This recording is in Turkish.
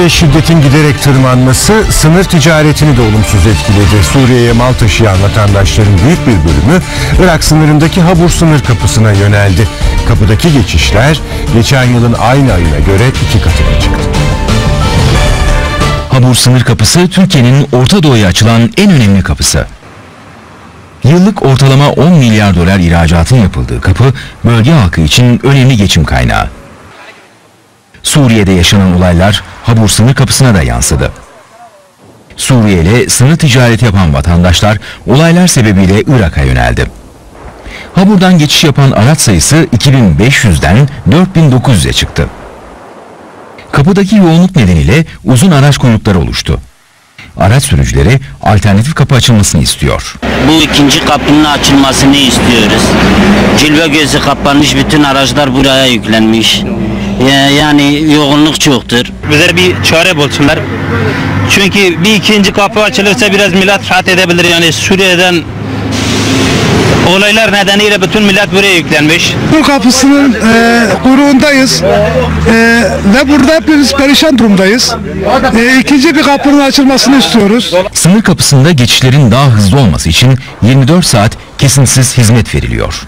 Özellikle şiddetin giderek tırmanması sınır ticaretini de olumsuz etkiledi. Suriye'ye mal taşıyan vatandaşların büyük bir bölümü Irak sınırındaki Habur sınır kapısına yöneldi. Kapıdaki geçişler geçen yılın aynı ayına göre iki katına çıktı. Habur sınır kapısı Türkiye'nin Orta Doğu'ya açılan en önemli kapısı. Yıllık ortalama 10 milyar dolar ihracatın yapıldığı kapı bölge halkı için önemli geçim kaynağı. Suriye'de yaşanan olaylar Habur sınır kapısına da yansıdı. Suriye ile sınır ticareti yapan vatandaşlar olaylar sebebiyle Irak'a yöneldi. Habur'dan geçiş yapan araç sayısı 2500'den 4900'e çıktı. Kapıdaki yoğunluk nedeniyle uzun araç kuyrukları oluştu. Araç sürücüleri alternatif kapı açılmasını istiyor. Bu ikinci kapının açılmasını istiyoruz. Cilve gözü kapanmış bütün araçlar buraya yüklenmiş. Ya- Yani yoğunluk çoktur. bize bir çare bulsunlar. Çünkü bir ikinci kapı açılırsa biraz millet rahat edebilir. Yani Suriye'den olaylar nedeniyle bütün millet buraya yüklenmiş. Kur kapısının e, kuyruğundayız E, ve burada hepimiz perişan durumdayız. E, ikinci bir kapının açılmasını istiyoruz. Sınır kapısında geçişlerin daha hızlı olması için 24 saat kesintisiz hizmet veriliyor.